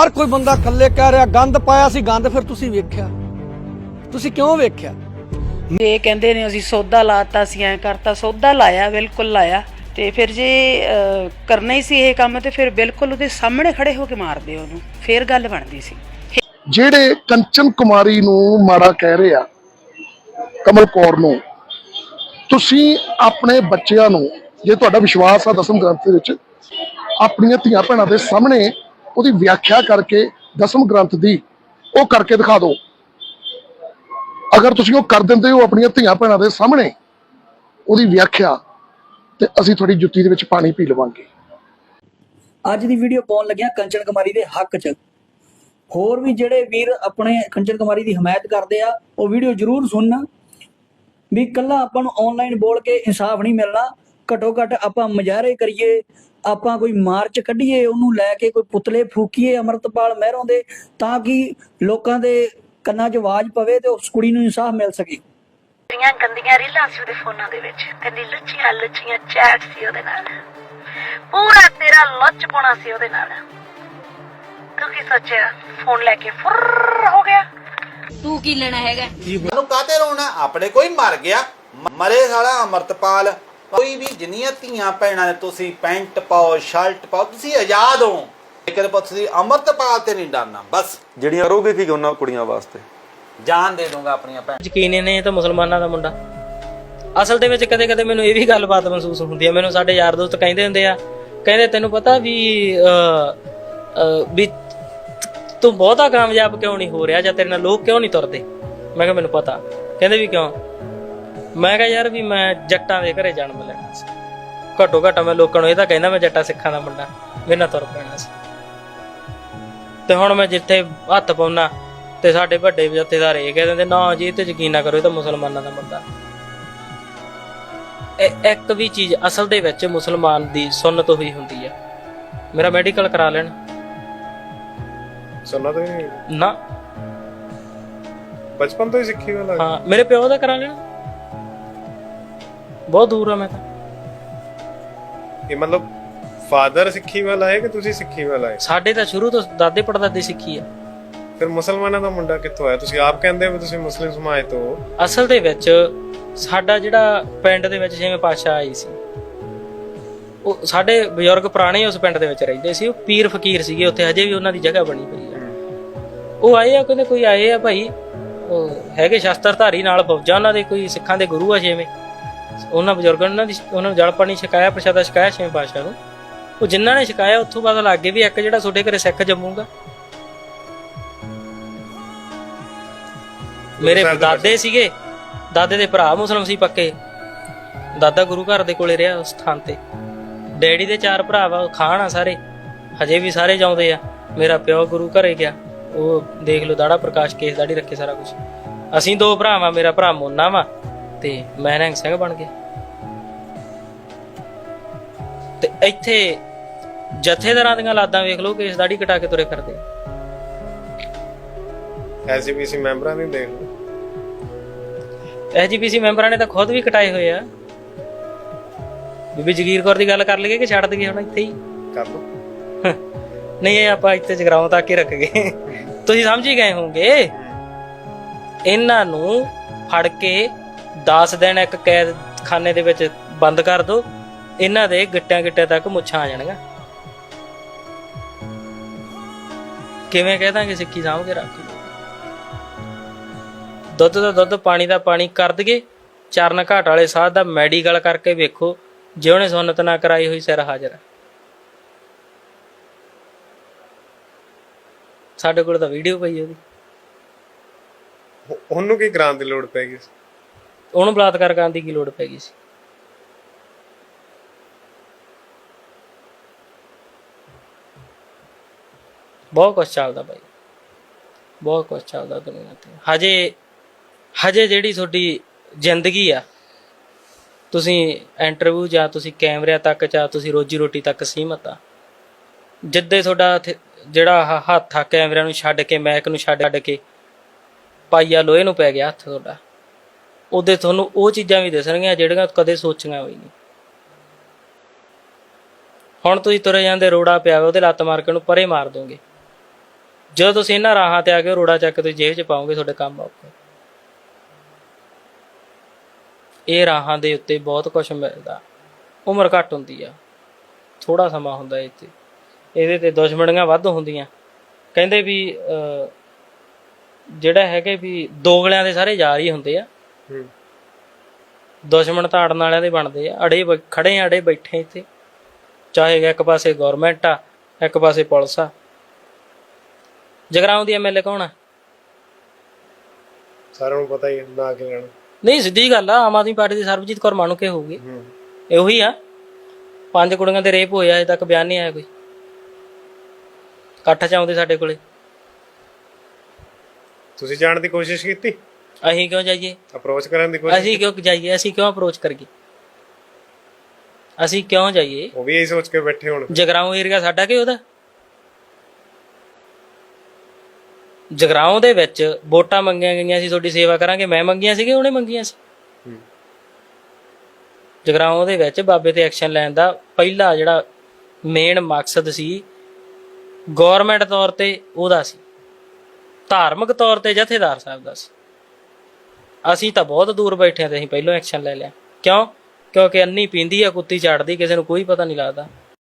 ਹਰ ਕੋਈ ਬੰਦਾ ਇਕੱਲੇ ਕਹਿ ਰਿਹਾ ਗੰਦ ਪਾਇਆ ਸੀ ਗੰਦ ਫਿਰ ਤੁਸੀਂ ਵੇਖਿਆ। ਤੁਸੀਂ ਕਿਉਂ ਵੇਖਿਆ? ਇਹ ਕਹਿੰਦੇ ਨੇ ਅਸੀਂ ਸੌਦਾ ਲਾਤਾ ਸੀ ਐ ਕਰਤਾ ਸੌਦਾ ਲਾਇਆ ਬਿਲਕੁਲ ਲਾਇਆ। ਤੇ ਫਿਰ ਜੇ ਕਰਨਾ ਹੀ ਸੀ ਇਹ ਕੰਮ ਤੇ ਫਿਰ ਬਿਲਕੁਲ ਉਹਦੇ ਸਾਹਮਣੇ ਖੜੇ ਹੋ ਕੇ ਮਾਰਦੇ ਉਹਨੂੰ ਫਿਰ ਗੱਲ ਬਣਦੀ ਸੀ। ਜਿਹੜੇ ਕੰਚਨ ਕੁਮਾਰੀ ਨੂੰ ਮਾੜਾ ਕਹਿ ਰਹੇ ਆ ਕਮਲ ਕੌਰ ਨੂੰ ਤੁਸੀਂ ਆਪਣੇ ਬੱਚਿਆਂ ਨੂੰ ਜੇ ਤੁਹਾਡਾ ਵਿਸ਼ਵਾਸ ਆ ਦਸਮ ਗ੍ਰੰਥ ਦੇ ਵਿੱਚ ਆਪਣੀਆਂ ਧੀਆਂ ਭੈਣਾਂ ਦੇ ਸਾਹਮਣੇ ਉਹਦੀ ਵਿਆਖਿਆ ਕਰਕੇ ਦਸਮ ਗ੍ਰੰਥ ਦੀ ਉਹ ਕਰਕੇ ਦਿਖਾ ਦਿਓ। ਅਗਰ ਤੁਸੀਂ ਉਹ ਕਰ ਦਿੰਦੇ ਹੋ ਆਪਣੀਆਂ ਧੀਆਂ ਭੈਣਾਂ ਦੇ ਸਾਹਮਣੇ, ਉਹਦੀ ਵਿਆਖਿਆ ਤੇ ਅਸੀਂ ਤੁਹਾਡੀ ਜੁੱਤੀ ਦੇ ਵਿੱਚ ਪਾਣੀ ਪੀ ਲਵਾਂਗੇ। ਅੱਜ ਦੀ ਵੀਡੀਓ ਪਾਉਣ ਲੱਗਿਆ ਕੰਚਨ ਕੁਮਾਰੀ ਦੇ ਹੱਕ 'ਚ। ਹੋਰ ਵੀ ਜਿਹੜੇ ਵੀਰ ਆਪਣੇ ਕੰਚਨ ਕੁਮਾਰੀ ਦੀ ਹਮਾਇਤ ਕਰਦੇ ਆ, ਉਹ ਵੀਡੀਓ ਜ਼ਰੂਰ ਸੁਣਨਾ। ਵੀ ਕੱਲਾ ਆਪਾਂ ਨੂੰ ਆਨਲਾਈਨ ਬੋਲ ਕੇ ਇਨਸਾਫ ਨਹੀਂ ਮਿਲਣਾ। ਘਟੋ ਘਟ ਆਪਾਂ ਮੁਜ਼ਾਹਰੇ ਕਰੀਏ। ਆਪਾਂ ਕੋਈ ਮਾਰਚ ਕੱਢੀਏ ਉਹਨੂੰ ਲੈ ਕੇ ਕੋਈ ਪੁਤਲੇ ਫੂਕੀਏ ਅਮਰਤਪਾਲ ਮਹਿਰੋਂ ਦੇ ਤਾਂ ਕਿ ਲੋਕਾਂ ਦੇ ਕੰਨਾਂ 'ਚ ਆਵਾਜ਼ ਪਵੇ ਤੇ ਉਸ ਕੁੜੀ ਨੂੰ ਇਨਸਾਫ ਮਿਲ ਸਕੇ। ਬੜੀਆਂ ਗੰਦੀਆਂ ਰੀਲਾਂ ਸੀ ਉਹਦੇ ਫੋਨਾਂ ਦੇ ਵਿੱਚ ਕੰਨੀ ਲੁੱਚੀਆਂ ਲੁੱਚੀਆਂ ਚੈਟ ਸੀ ਉਹਦੇ ਨਾਲ। ਪੂਰਾ ਤੇਰਾ ਲੁੱਚ ਪਾਉਣਾ ਸੀ ਉਹਦੇ ਨਾਲ। ਤੂੰ ਕੀ ਸੋਚਿਆ? ਫੋਨ ਲੈ ਕੇ ਫੁਰ ਹੋ ਗਿਆ। ਤੂੰ ਕੀ ਲੈਣਾ ਹੈਗਾ? ਨੂੰ ਕਾਤੇ ਰੋਣਾ? ਆਪਣੇ ਕੋਈ ਮਰ ਗਿਆ। ਮਰੇ ਸਾਲਾ ਅਮਰਤਪਾਲ। ਕੋਈ ਵੀ ਜਿੰਨੀਆਂ ਧੀਆਂ ਭੈਣਾਂ ਨੇ ਤੁਸੀਂ ਪੈਂਟ ਪਾਓ ਸ਼ਰਟ ਪਾਓ ਤੁਸੀਂ ਆਜ਼ਾਦ ਹੋ। ਲੇਕਿਨ ਤੁਸੀਂ ਅਮਰਤਪਾਲ ਤੇ ਨਹੀਂ ਡਰਨਾ ਬਸ। ਜਿਹੜੀਆਂ ਕਰੋਗੇ ਕੀ ਉਹਨਾਂ ਕੁੜੀਆਂ ਵਾਸਤੇ? ਜਾਨ ਦੇ ਦੂੰਗਾ ਆਪਣੀਆਂ ਭੈਣ। ਯਕੀਨ ਇਹ ਤਾਂ ਮੁਸਲਮਾਨਾਂ ਦਾ ਮੁੰਡਾ। ਅਸਲ ਦੇ ਵਿੱਚ ਕਦੇ ਕਦੇ ਮੈਨੂੰ ਇਹ ਵੀ ਗੱਲਬਾਤ ਮਹਿਸੂਸ ਹੁੰਦੀ ਹੈ। ਮੈਨੂੰ ਸਾਡੇ ਯਾਰ ਦੋਸਤ ਕਹਿੰਦੇ ਹੁੰਦੇ ਆ ਕਹਿੰਦੇ ਤੈਨੂੰ ਪਤਾ ਵੀ ਵੀ ਤੂੰ ਬਹੁਤਾ ਕਾਮਯਾਬ ਕਿਉਂ ਨਹੀਂ ਹੋ ਰਿਹਾ ਜਾਂ ਤੇਰੇ ਨਾਲ ਲੋਕ ਕਿਉਂ ਨਹੀਂ ਤੁਰਦੇ? ਮੈਂ ਕਿਹਾ ਮੈਨੂੰ ਪਤਾ। ਕਹਿੰਦੇ ਵੀ ਕਿਉਂ? ਮੈਂ ਕਿਹਾ ਯਾਰ ਵੀ ਮੈਂ ਜੱਟਾਂ ਦੇ ਘਰੇ ਜਨਮ ਲੈਣਾ ਸੀ। ਘੱਟੋ ਘੱਟ ਮੈਂ ਲੋਕਾਂ ਨੂੰ ਇਹ ਤਾਂ ਕਹਿੰਦਾ ਮੈਂ ਜੱਟਾਂ ਸਿੱਖਾਂ ਦਾ ਮੁੰਡਾ ਮੇਰੇ ਨਾਲ ਤੁਰ ਪੈਣਾ ਸੀ। ਤੇ ਹੁਣ ਮੈਂ ਜਿੱਥੇ ਹੱਥ ਪਾਉਣਾ ਤੇ ਸਾਡੇ ਵੱਡੇ ਜਥੇਦਾਰ ਇਹ ਕਹਿ ਦਿੰਦੇ ਨਾ ਜੀ ਇਹ ਤੇ ਯਕੀਨ ਨਾ ਕਰੋ ਇਹ ਤਾਂ ਮੁਸਲਮਾਨਾਂ ਦਾ ਮੁੰਡਾ। ਇਹ ਇੱਕ ਵੀ ਚੀਜ਼ ਅਸਲ ਦੇ ਵਿੱਚ ਮੁਸਲਮਾਨ ਦੀ ਸੁਨਨਤ ਹੋਈ ਹੁੰਦੀ ਹੈ ਮੇਰਾ ਮੈਡੀਕਲ ਕਰਾ ਲੈਣ। ਸੁਣਨਾ ਤਾਂ ਨਾ। ਬਚਪਨ ਤੋਂ ਹੀ ਸਿੱਖੀ ਵਾਲਾ ਹਾਂ ਮੇਰੇ ਪਿਓ ਦਾ ਕਰਾ ਲੈਣ। ਬਹੁਤ ਦੂਰ ਆ ਮੈਂ ਤਾਂ। ਇਹ ਮਤਲਬ ਫਾਦਰ ਸਿੱਖੀ ਵਾਲਾ ਹੈ ਕਿ ਤੁਸੀਂ ਸਿੱਖੀ ਵਾਲਾ ਹੈ? ਸਾਡੇ ਤਾਂ ਸ਼ੁਰੂ ਤੋਂ ਦਾਦੇ ਪੜਦਾਦੇ ਸਿੱਖੀ ਆ। ਫਿਰ ਮੁਸਲਮਾਨਾਂ ਦਾ ਮੁੰਡਾ ਕਿੱਥੋਂ ਆਇਆ? ਤੁਸੀਂ ਆਪ ਕਹਿੰਦੇ ਹੋ ਵੀ ਤੁਸੀਂ ਮੁਸਲਿਮ ਸਮਾਜ ਤੋਂ ਹੋ। ਅਸਲ ਦੇ ਵਿੱਚ ਸਾਡਾ ਜਿਹੜਾ ਪਿੰਡ ਦੇ ਵਿੱਚ ਛੇਵੇਂ ਪਾਤਸ਼ਾਹ ਆਈ ਸੀ ਉਹ ਸਾਡੇ ਬਜ਼ੁਰਗ ਪੁਰਾਣੇ ਉਸ ਪਿੰਡ ਦੇ ਵਿੱਚ ਰਹਿੰਦੇ ਸੀ। ਉਹ ਪੀਰ ਫਕੀਰ ਸੀਗੇ ਉੱਥੇ ਹਜੇ ਵੀ ਉਹਨਾਂ ਦੀ ਜਗ੍ਹਾ ਬਣੀ ਪਈ ਹੈ ਉਹ ਆਏ ਆ ਕਹਿੰਦੇ ਕੋਈ ਆਏ ਆ ਭਾਈ ਉਹ ਹੈਗੇ ਸ਼ਸਤਰਧਾਰੀ ਨਾਲ ਫੌਜਾਂ ਉਹਨਾਂ ਦੇ ਕੋਈ ਸਿੱਖਾਂ ਦੇ ਗੁਰੂ ਆ ਛੇਵੇਂ ਉਹਨਾਂ ਬਜ਼ੁਰਗਾਂ ਨੇ ਉਹਨਾਂ ਦੀ ਉਹਨਾਂ ਨੂੰ ਜਲ ਪਾਣੀ ਛਕਾਇਆ ਪ੍ਰਸ਼ਾਦਾ ਛਕਾਇਆ ਛੇਵੇਂ ਪਾਤਸ਼ਾਹ ਨੂੰ। ਉਹ ਜਿਨ੍ਹਾਂ ਨੇ ਛਕਾਇਆ ਉੱਥੋਂ ਪਤਾ ਲੱਗ ਵੀ ਇੱਕ ਜਿਹੜਾ ਤੁਹਾਡੇ ਘਰੇ ਸਿੱਖ ਜੰਮੂਗਾ। ਮੇਰੇ ਦਾਦੇ ਸੀਗੇ। ਦਾਦੇ ਦੇ ਭਰਾ ਮੁਸਲਮ ਸੀ ਪੱਕੇ। ਦਾਦਾ ਗੁਰੂ ਘਰ ਦੇ ਕੋਲੇ ਰਿਹਾ ਉਸ ਥਾਂ ਤੇ। ਡੈਡੀ ਦੇ ਚਾਰ ਭਰਾ ਵਾ ਖਾਨ ਆ ਸਾਰੇ। ਹਜੇ ਵੀ ਸਾਰੇ ਜਾਉਂਦੇ ਆ। ਮੇਰਾ ਪਿਓ ਗੁਰੂ ਘਰੇ ਗਿਆ। ਉਹ ਦੇਖ ਲਓ ਦਾੜਾ ਪ੍ਰਕਾਸ਼ ਕੇਸ ਦਾੜੀ ਰੱਖੇ ਸਾਰਾ ਕੁਝ ਅਸੀਂ ਦੋ ਭਰਾ ਵਾ ਮੇਰਾ ਭਰਾ ਮੋਨਾ ਵਾ। ਤੇ ਮੈਂ ਨਿਹੰਗ ਸਿੰਘ ਬਣ ਗਿਆ। ਤੇ ਇੱਥੇ ਜਥੇਦਾਰਾਂ ਦੀਆਂ ਲਾਦਾਂ ਵੇਖ ਲਓ ਕੇਸ ਦਾੜੀ ਕਟਾ ਕੇ ਤੁਰੇ ਫਿਰਦੇ। ਐਸਜੀਪੀਸੀ ਮੈਂਬਰਾਂ ਨੇ ਦੇਖ ਲਓ ਐਜੀਪੀਸੀ ਮੈਂਬਰਾਂ ਨੇ ਤਾਂ ਖੁਦ ਵੀ ਕਟਾਏ ਹੋਏ ਆ। ਬੀਬੀ ਜਗੀਰ ਕੌਰ ਦੀ ਗੱਲ ਕਰ ਲਈਏ ਕਿ ਛੱਡ ਦਈਏ ਹੁਣ ਇੱਥੇ ਹੀ? ਕਰ ਲਓ। ਨਹੀਂ ਇਹ ਆਪਾਂ ਇੱਥੇ ਜਗਰਾਉਂ ਤੱਕ ਹੀ ਰੱਖ ਗਏ। ਤੁਸੀਂ ਸਮਝ ਹੀ ਗਏ ਹੋਵੋਗੇ। ਇਹਨਾਂ ਨੂੰ ਫੜ ਕੇ 10 ਦਿਨ ਇੱਕ ਕੈਦ ਖਾਨੇ ਦੇ ਵਿੱਚ ਬੰਦ ਕਰ ਦਿਓ ਇਹਨਾਂ ਦੇ ਗਿੱਟਿਆਂ ਗਿੱਟਿਆਂ ਤੱਕ ਮੁੱਛਾਂ ਆ ਜਾਣਗੀਆਂ। ਕਿਵੇਂ ਕਹਿ ਦਾਂਗੇ ਸਿੱਖੀ ਸਾਂਭ ਕੇ ਰੱਖ? ਦੁੱਧ ਦਾ ਦੁੱਧ, ਪਾਣੀ ਦਾ ਪਾਣੀ ਕਰ ਦਈਏ। ਚਰਨ ਘਾਟ ਵਾਲੇ ਸਾਧ ਦਾ ਮੈਡੀਕਲ ਕਰਕੇ ਵੇਖੋ ਜਿਉਣੇ ਸੁਨਤ ਨਾ ਕਰਾਈ ਹੋਈ ਸਿਰ ਹਾਜ਼ਰ ਹੈ। ਸਾਡੇ ਕੋਲ ਤਾਂ ਵੀਡੀਓ ਪਈ ਉਹਦੀ। ਉਹਨੂੰ ਕੀ ਗ੍ਰਾਂ ਦੀ ਲੋੜ ਪੈ ਗਈ? ਉਹਨੂੰ ਬਲਾਤਕਾਰ ਕਰਨ ਦੀ ਕੀ ਲੋੜ ਪੈ ਗਈ ਸੀ? ਬਹੁਤ ਕੁਝ ਚੱਲਦਾ ਬਾਈ। ਬਹੁਤ ਕੁਝ ਚੱਲਦਾ ਦੁਨੀਆ ਤੇ। ਹਜੇ ਹਜੇ ਜਿਹੜੀ ਤੁਹਾਡੀ ਜ਼ਿੰਦਗੀ ਆ, ਤੁਸੀਂ ਇੰਟਰਵਿਊ ਜਾਂ ਤੁਸੀਂ ਕੈਮਰਿਆਂ ਤੱਕ ਜਾਂ ਤੁਸੀਂ ਰੋਜੀ ਰੋਟੀ ਤੱਕ ਸੀਮਤ ਆ। ਜਿੱਦੇ ਤੁਹਾਡਾ ਜਿਹੜਾ ਹੱਥ ਆ ਕੈਮਰਿਆਂ ਨੂੰ ਛੱਡ ਕੇ ਮੈਕ ਨੂੰ ਛੱਡ ਛੱਡ ਕੇ ਪਾਈਆ ਲੋਹੇ ਨੂੰ ਪੈ ਗਿਆ ਹੱਥ ਤੁਹਾਡਾ। ਉਹਦੇ ਤੁਹਾਨੂੰ ਉਹ ਚੀਜ਼ਾਂ ਵੀ ਦਿਸਣਗੀਆਂ ਜਿਹੜੀਆਂ ਕਦੇ ਸੋਚੀਆਂ ਵੀ ਨਹੀਂ। ਹੁਣ ਤੁਸੀਂ ਤੁਰੇ ਜਾਂਦੇ ਰੋੜਾ ਪਿਆ ਵਾ, ਉਹਦੇ ਲੱਤ ਮਾਰ ਕੇ ਉਹਨੂੰ ਪਰੇ ਮਾਰ ਦੋਗੇ। ਜਦੋਂ ਤੁਸੀਂ ਇਹਨਾਂ ਰਾਹਾਂ ਤੇ ਆ ਕੇ ਰੋੜਾ ਚੱਕ ਤੇ ਜੇਬ 'ਚ ਪਾਓਗੇ ਤੁਹਾਡੇ ਕੰਮ ਆਊਗਾ ਇਹ ਰਾਹਾਂ ਦੇ ਉੱਤੇ ਬਹੁਤ ਕੁਝ ਮਿਲਦਾ। ਉਮਰ ਘੱਟ ਹੁੰਦੀ ਆ। ਥੋੜਾ ਸਮਾਂ ਹੁੰਦਾ ਇੱਥੇ। ਇਹਦੇ ਤੇ ਦੁਸ਼ਮਣੀਆਂ ਵੱਧ ਹੁੰਦੀਆਂ। ਕਹਿੰਦੇ ਵੀ ਅਹ, ਜਿਹੜਾ ਹੈਗੇ ਵੀ ਦੋਗਲਿਆਂ ਦੇ ਸਾਰੇ ਯਾਰ ਹੀ ਹੁੰਦੇ ਆ। ਦੁਸ਼ਮਣ ਤਾੜਨ ਵਾਲਿਆਂ ਦੇ ਬਣਦੇ ਆ। ਅੜੇ ਬ- ਖੜੇ ਆ ਅੜੇ ਬੈਠੇ ਇੱਥੇ। ਚਾਹੇ ਇੱਕ ਪਾਸੇ ਗਵਰਨਮੈਂਟ ਆ ਇੱਕ ਪਾਸੇ ਪੁਲਿਸ ਆ। ਜਗਰਾਉਂ ਦੀ ਐਮਐਲਏ ਕੌਣ ਆ? ਸਾਰਿਆਂ ਨੂੰ ਪਤਾ ਹੀ ਹੈ, ਨਾ ਕਿ ਲੈਣਾ। ਨਹੀਂ ਸਿੱਧੀ ਗੱਲ ਆ ਆਮ ਆਦਮੀ ਪਾਰਟੀ ਦੀ ਸਰਬਜੀਤ ਕੌਰ ਮਾਨੂ ਕੇ ਹੋਊਗੀ। ਹੂੰ। ਇਹ ਉਹੀ ਆ। ਪੰਜ ਕੁੜੀਆਂ ਦੇ ਰੇਪ ਹੋਇਆ ਅਜੇ ਤੱਕ ਬਿਆਨ ਨਹੀਂ ਆਇਆ ਕੋਈ। ਇਕੱਠ ਚ ਆਉਂਦੇ ਸਾਡੇ ਕੋਲੇ। ਤੁਸੀਂ ਜਾਣ ਦੀ ਕੋਸ਼ਿਸ਼ ਕੀਤੀ? ਅਸੀਂ ਕਿਉਂ ਜਾਈਏ? ਅਪਰੋਚ ਕਰਨ ਦੀ ਕੋਸ਼ਿਸ਼ ਅਸੀਂ ਕਿਉਂ ਜਾਈਏ? ਅਸੀਂ ਕਿਉਂ ਅਪਰੋਚ ਕਰੀਏ? ਅਸੀਂ ਕਿਉਂ ਜਾਈਏ? ਉਹ ਵੀ ਇਹੀ ਸੋਚ ਕੇ ਬੈਠੇ ਹੁਣ। ਜਗਰਾਉਂ ਏਰੀਆ ਸਾਡਾ ਕਿ ਉਹਦਾ? ਜਗਰਾਉਂ ਦੇ ਵਿੱਚ ਵੋਟਾਂ ਮੰਗੀਆਂ ਗਈਆਂ ਸੀ ਤੁਹਾਡੀ ਸੇਵਾ ਕਰਾਂਗੇ। ਮੈਂ ਮੰਗੀਆਂ ਸੀ ਕਿ ਉਹਨੇ ਮੰਗੀਆਂ ਸੀ। ਜਗਰਾਉਂ ਦੇ ਵਿੱਚ ਬਾਬੇ ਤੇ ਐਕਸ਼ਨ ਲੈਣ ਦਾ ਪਹਿਲਾ ਜਿਹੜਾ ਮੇਨ ਮਕਸਦ ਸੀ ਗਵਰਨਮੈਂਟ ਤੌਰ ਤੇ ਉਹਦਾ ਸੀ। ਧਾਰਮਿਕ ਤੌਰ ਤੇ ਜਥੇਦਾਰ ਸਾਹਿਬ ਦਾ ਸੀ। ਅਸੀਂ ਤਾਂ ਬਹੁਤ ਦੂਰ ਬੈਠੇ ਆ ਤੇ ਅਸੀਂ ਪਹਿਲਾਂ ਐਕਸ਼ਨ ਲੈ ਲਿਆ। ਕਿਉਂ? ਕਿਉਂਕਿ ਅੰਨੀ ਪੀਂਦੀ ਆ, ਕੁੱਤੀ ਚੜਦੀ, ਕਿਸੇ ਨੂੰ ਕੋਈ ਪਤਾ ਨਹੀਂ ਲੱਗਦਾ।